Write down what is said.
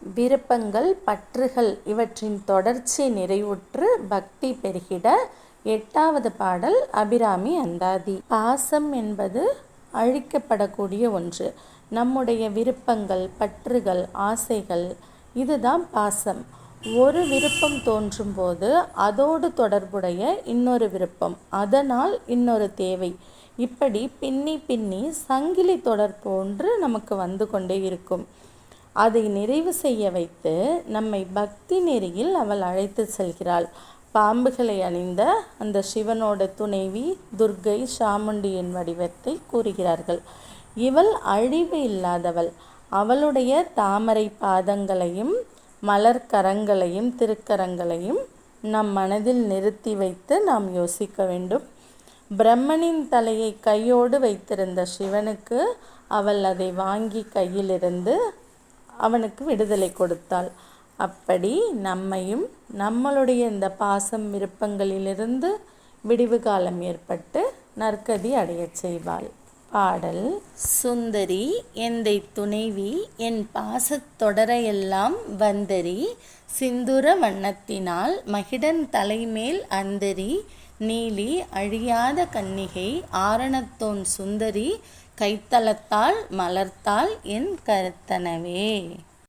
விருப்பங்கள் பற்றுகள் இவற்றின் தொடர்ச்சி நிறைவுற்று பக்தி பெருகிட எட்டாவது பாடல் அபிராமி அந்தாதி. பாசம் என்பது அழிக்கப்படக்கூடிய ஒன்று. நம்முடைய விருப்பங்கள் பற்றுகள் ஆசைகள் இதுதான் பாசம். ஒரு விருப்பம் தோன்றும் போது அதோடு தொடர்புடைய இன்னொரு விருப்பம் அதனால் இன்னொரு தேவை. இப்படி பின்னி பின்னி சங்கிலி தொடர் போன்று நமக்கு வந்து கொண்டே இருக்கும். அதை நிறைவு செய்ய வைத்து நம்மை பக்தி நெறியில் அவள் அழைத்து செல்கிறாள். பாம்புகளை அணிந்த அந்த சிவனோட துணைவி துர்க்கை சாமுண்டியின் வடிவத்தை கூறுகிறார்கள். இவள் அழிவு இல்லாதவள். அவளுடைய தாமரை பாதங்களையும் மலர் கரங்களையும் திருக்கரங்களையும் நம் மனதில் நிறுத்தி வைத்து நாம் யோசிக்க வேண்டும். பிரம்மனின் தலையை கையோடு வைத்திருந்த சிவனுக்கு அவள் அதை வாங்கி கையிலிருந்து அவனுக்கு விடுதலை கொடுத்தாள். அப்படி நம்மையும் நம்மளுடைய இந்த பாசம் விருப்பங்களிலிருந்து விடிவு காலம் ஏற்பட்டு நற்கதி அடையச் செய்வாள். பாடல் சுந்தரி எந்தை துணைவி என் பாசத் தொடரையெல்லாம் வந்தரி சிந்துர வண்ணத்தினால் மகிடன் தலைமேல் அந்தரி நீலி அழியாத கன்னிகை ஆரணத்தோன் சுந்தரி கைத்தளத்தால் மலர்த்தால் என் கருத்தனவே.